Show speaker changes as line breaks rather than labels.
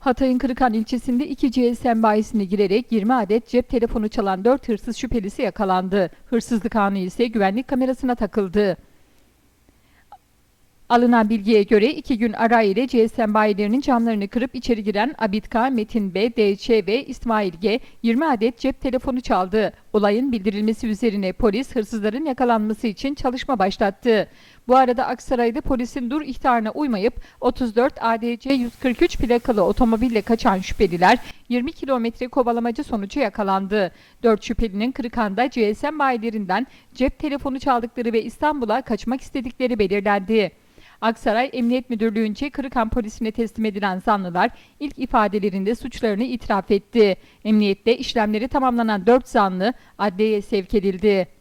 Hatay'ın Kırıkan ilçesinde iki GSM bayisine girerek 20 adet cep telefonu çalan 4 hırsız şüphelisi yakalandı. Hırsızlık anı ise güvenlik kamerasına takıldı. Alınan bilgiye göre iki gün ara ile GSM bayilerinin camlarını kırıp içeri giren Abid Metin B, DÇ ve İsmail G 20 adet cep telefonu çaldı. Olayın bildirilmesi üzerine polis hırsızların yakalanması için çalışma başlattı. Bu arada Aksaray'da polisin dur ihtarına uymayıp 34 ADC 143 plakalı otomobille kaçan şüpheliler 20 kilometre kovalamacı sonucu yakalandı. 4 şüphelinin Kırıkan'da GSM bayilerinden cep telefonu çaldıkları ve İstanbul'a kaçmak istedikleri belirlendi. Aksaray Emniyet Müdürlüğü'nce Kırıkan polisine teslim edilen zanlılar ilk ifadelerinde suçlarını itiraf etti. Emniyette işlemleri tamamlanan 4 zanlı adliyeye sevk edildi.